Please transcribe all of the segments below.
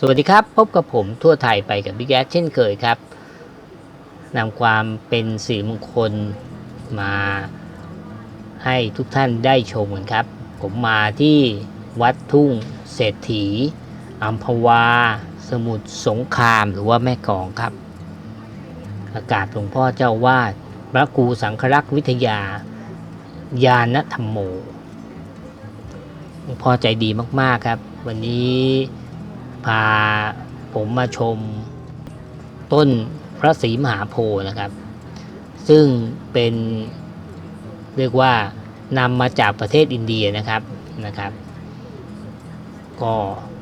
สวัสดีครับ พบกับผมทั่วไทยไปกับบิ๊กแอเช่นเคยครับนำความเป็นสีมงคลมาให้ทุกท่านได้ชมกันครับ ผมมาที่วัดทุ่งเศรษฐีอัมพวา สมุทรสงครามหรือว่าแม่กองครับ อากาศหลวงพ่อเจ้าวาดพระครูสังครักษ์วิทยา ญาณธรรมโมหลวงพ่อใจดีมากๆครับ วันนี้ พาผมมาชมต้นพระศรีมหาโพธิ์นะครับ ซึ่งเป็นเรียกว่านำมาจากประเทศอินเดียนะครับนะครับ ก็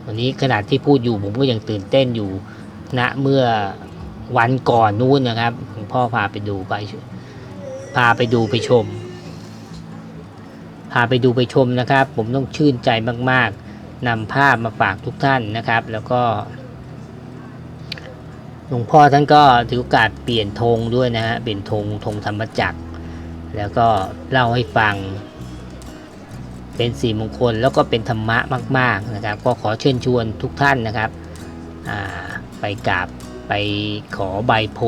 วันนี้ขนาดที่พูดอยู่ผมก็ยังตื่นเต้นอยู่ณเมื่อวันก่อนนู้นนะครับพ่อพาไปดูไปพาไปดูไปชม พาไปดูไปชมนะครับ ผมต้องชื่นใจมากๆ นำภาพมาฝากทุกท่านนะครับ แล้วก็หลวงพ่อท่านก็ถือโอกาสเปลี่ยนธงด้วยนะฮะเปลี่ยนธงธงธรรมจักร แล้วก็เล่าให้ฟัง เป็นสีมงคลแล้วก็เป็นธรรมะมาก ๆนะครับ ก็ขอเชิญชวนทุกท่านนะครับไปกราบไปขอใบโพ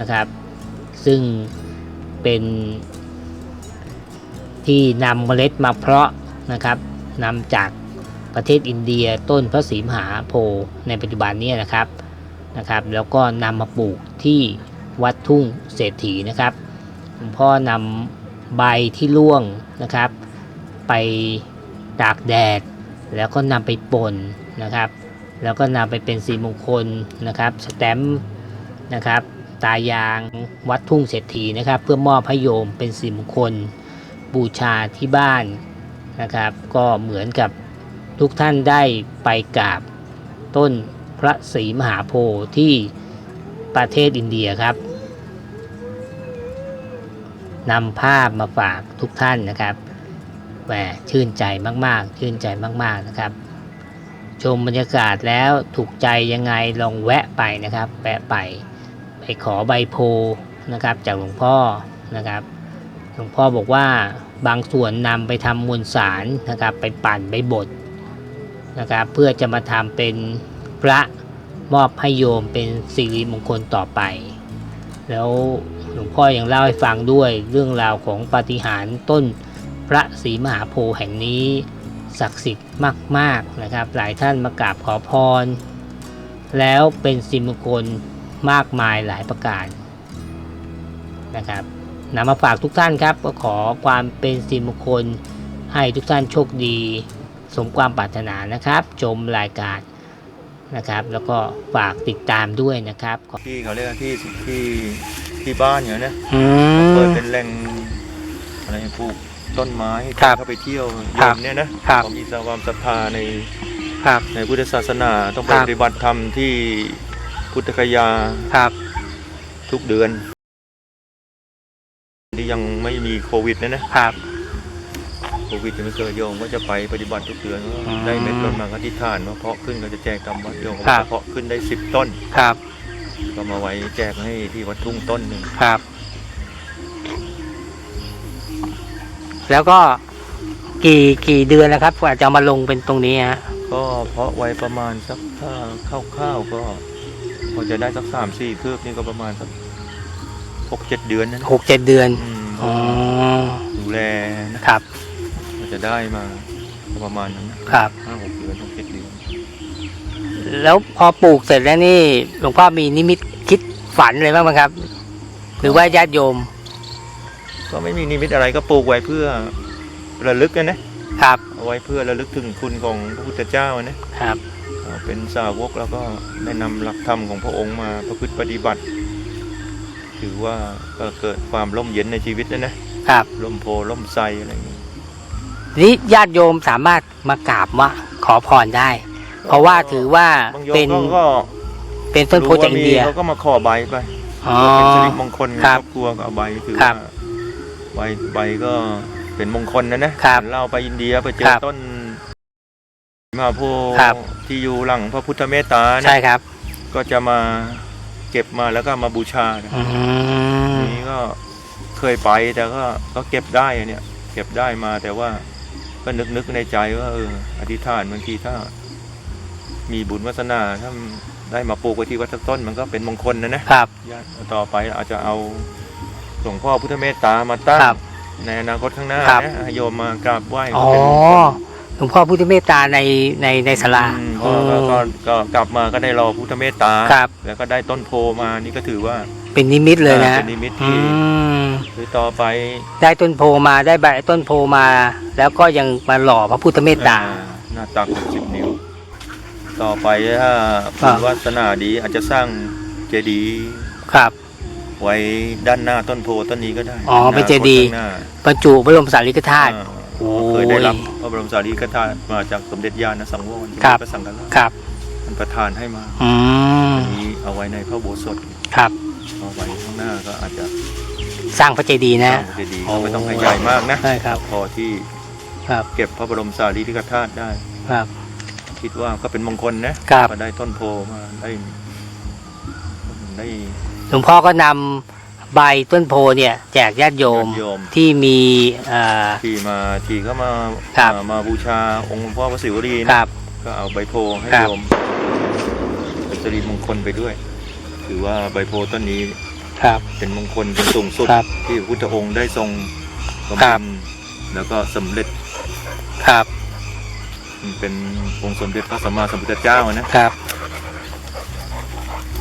นะครับ ซึ่งเป็นที่นำเมล็ดมาเพาะนะครับนำจาก ประเทศอินเดียต้นพระศรีมหาโพธิ์ในปัจจุบันนี้นะครับนะครับ แล้วก็นำมาปลูกที่วัดทุ่งเศรษฐีนะครับหลวงพ่อนำใบที่ร่วงนะครับ ไปตากแดด แล้วก็นำไปป่นนะครับ แล้วก็นำไปเป็นสีมงคลนะครับสแตมป์นะครับ ตายางวัดทุ่งเศรษฐีนะครับ เพื่อมอบให้โยมเป็นสีมงคลบูชาที่บ้านนะครับ ก็เหมือนกับ ทุกท่านได้ไปกราบต้นพระศรีมหาโพธิ์ที่ประเทศอินเดียครับนำภาพมาฝากทุกท่านนะครับแหมชื่นใจมากๆ ชื่นใจมากๆนะครับ ชมบรรยากาศแล้วถูกใจยังไงลองแวะไปนะครับแวะไปไปขอใบโพนะครับ จากหลวงพ่อนะครับ หลวงพ่อบอกว่าบางส่วนนำไปทำมวลสารนะครับ ไปปั่นไปบด นะครับเพื่อจะมาทำเป็นพระมอบให้โยมเป็นสิริมงคลต่อไป แล้วหลวงพ่อยังเล่าให้ฟังด้วยเรื่องราวของปาฏิหาริย์ต้นพระศรีมหาโพธิ์แห่งนี้ ศักดิ์สิทธิ์มากๆนะครับ หลายท่านมากราบขอพร แล้วเป็นสิริมงคลมากมายหลายประการนะครับนำมาฝากทุกท่านครับก็ขอความเป็นสิริมงคลให้ทุกท่านโชคดี สมความปรารถนานะครับ ชมรายการนะครับ แล้วก็ฝากติดตามด้วยนะครับขอที่เขาเรียกว่าที่ที่ที่บ้านอย่างนี้นะอืเปิดมเป็นแหล่งอะไรปลูกต้นไม้ให้ครับเข้าไปเที่ยวครัเย็บนเนี่ยนะครับเขามีความศรัทธาในครับ ในพุทธศาสนาต้องไปครับ ปฏิบัติธรรมที่พุทธคยาครับ ทุกเดือนที่ยังไม่มีโควิดนะนะครับ โควิดยังไม่เกิดโยมก็จะไปปฏิบัติทุกเดือนก็อืมได้เม็ดต้นมาก็ที่ฐานมาเพาะขึ้นก็จะแจกตามวัดโยมก็ครับ เพาะขึ้นได้สิบต้น ครับก็มาไว้แจกให้ที่วัดทุ่งต้นหนึ่งครับ แล้วก็กี่กี่เดือนแล้วครับกว่าจะเอามาลงเป็นตรงนี้ฮะก็เพาะไว้ประมาณสักถ้าคร่าวๆก็พอจะได้สักสามสี่คืบนี่ก็ประมาณสักหกเจ็ดเดือนนะหกเจ็ดเดือน อืมอ๋อดูแลนะครับ ก็จะ ได้มาก็ประมาณนั้นนะครับห้าหกเดือนหกเจ็ดเดือนแล้วพอปลูกเสร็จแล้วนี่หลวงพ่อมีนิมิตคิดฝันอะไรบ้างไหมครับ หรือว่าญาติโยม ก็ไม่มีนิมิตอะไรก็ปลูกไว้เพื่อระลึกกันนะครับเอาไว้เพื่อระลึกถึงคุณของพระพุทธเจ้านะครับเราเป็นสาวกแล้วก็ได้นำหลักธรรมของพระองค์มาประพฤติปฏิบัติ ถือว่าก็เกิดความร่มเย็นในชีวิตนะนะครับร่มโพล่มไทรอะไรอย่างเงี้ย นี่ญาติโยมสามารถมากราบว่าขอพรได้ เพราะว่าถือว่าบางโยมเป็นก็ก็เป็นต้นโพธิ์จากอินเดียเขาก็มาขอใบไปอ๋อเป็นสิริมงคลคครัรบอบครัวก็เอาใบถือครัว่าบใบใบก็เป็นมงคลนะนะครับเหมือนเราไปอินเดียไปเจคอรับต้นมหาโพธิ์ครับที่อยู่หลังพระพุทธเมตตานะใช่ครับ ก็จะมาเก็บมาแล้วก็มาบูชานะอืมนี้ก็เคยไปแต่ก็ก็เก็บได้อะเนี่ย เก็บได้มาแต่ว่า ก็นึกนึกในใจว่าเอออธิษฐานบางทีถ้า มีบุญวาสนาถ้าได้มาปลูกไว้ที่วัดสักต้นมันก็เป็นมงคลนะนะครับญาติต่อไปอาจจะเอาหลวงพ่อพุทธเมตตามาตั้งครับ ในอนาคตข้างหน้าครับ นะให้โยมมากราบไหว้อ๋อก็เป็นมงคล หลวงพ่อพุทธเมตตาในในในศาลาอืมก็ก็ก็ก็กลับมาก็ได้รอพุทธเมตตา ครับ แล้วก็ได้ต้นโพมานี่ก็ถือว่า เป็นนิมิตเลยนะเป็นนิมิตอืที่มคือต่อไป ได้ต้นโพมาได้ใบต้นโพมา แล้วก็ยังมาหล่อพระพุทธเมตตาอ่หน้าตักสิบนิ้ว ต่อไปถ้าบุญวาสนาดีอาจจะสร้างเจดีย์ครับ ไว้ด้านหน้าต้นโพต้นนี้ก็ได้อ๋อเป็นเจดีย์หน้าบรรจุพระบรมสารีริกธาตุอ่าโอ้ยเคยได้รับพระบรมสารีริกธาตุมาจากสมเด็จญาณสังวรสมครัเด็บจพระสังฆราชครับท่านประทานให้มาอืมอันนี้เอาไว้ในพระอุโบสถครับ เอาไว้ข้างหน้าก็อาจจะสร้างพระเจดีย์สนะร้างเจดีย์โอ้ ก็ไม่ต้องให้ใหญ่มากนะ ใช่ครับ พอที่ครับ เก็บพระบรมสารีริกธาตุได้ ครับ คิดว่าก็เป็นมงคลนะครับ ก็ได้ต้นโพมาได้ได้หลวงพ่อก็นำใบต้นโพเนี่ย แจกญาติโยมญาติโยม ที่มีเอ่อ ที่มาที่ก็มาครับ มามาบูชาองค์หลวงพ่อพระศิวลีนะครับ ก็เอาใบโพให้ครับ โยมเป็นสิริมงคลไปด้วย ถือว่าใบโพต้นนี้ครับ เป็นมงคลเป็นสูงสุดครับที่พระพุทธองค์ได้ทรงบำครัเพ็บ ญแล้วก็สำเร็จครับเป็นองค์สมเด็จพระสัมมาสัมพุทธเจ้านะครับ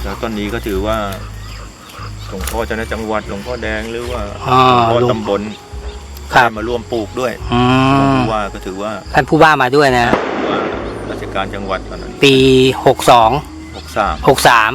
แล้วต้นนี้ก็ถือว่าหลวงพ่อเจ้าหน้าจังหวัดหลวงพ่อแดงหรือว่าอ๋อหลวงพ่อหลวงตำบลครับได้มาร่วมปลูกด้วยอืมผู้ว่าก็ถือว่าท่านผู้ว่ามาด้วยนะ ว่าราชการจังหวัดตอนนั้นปีหกสองหกสาม หกสาม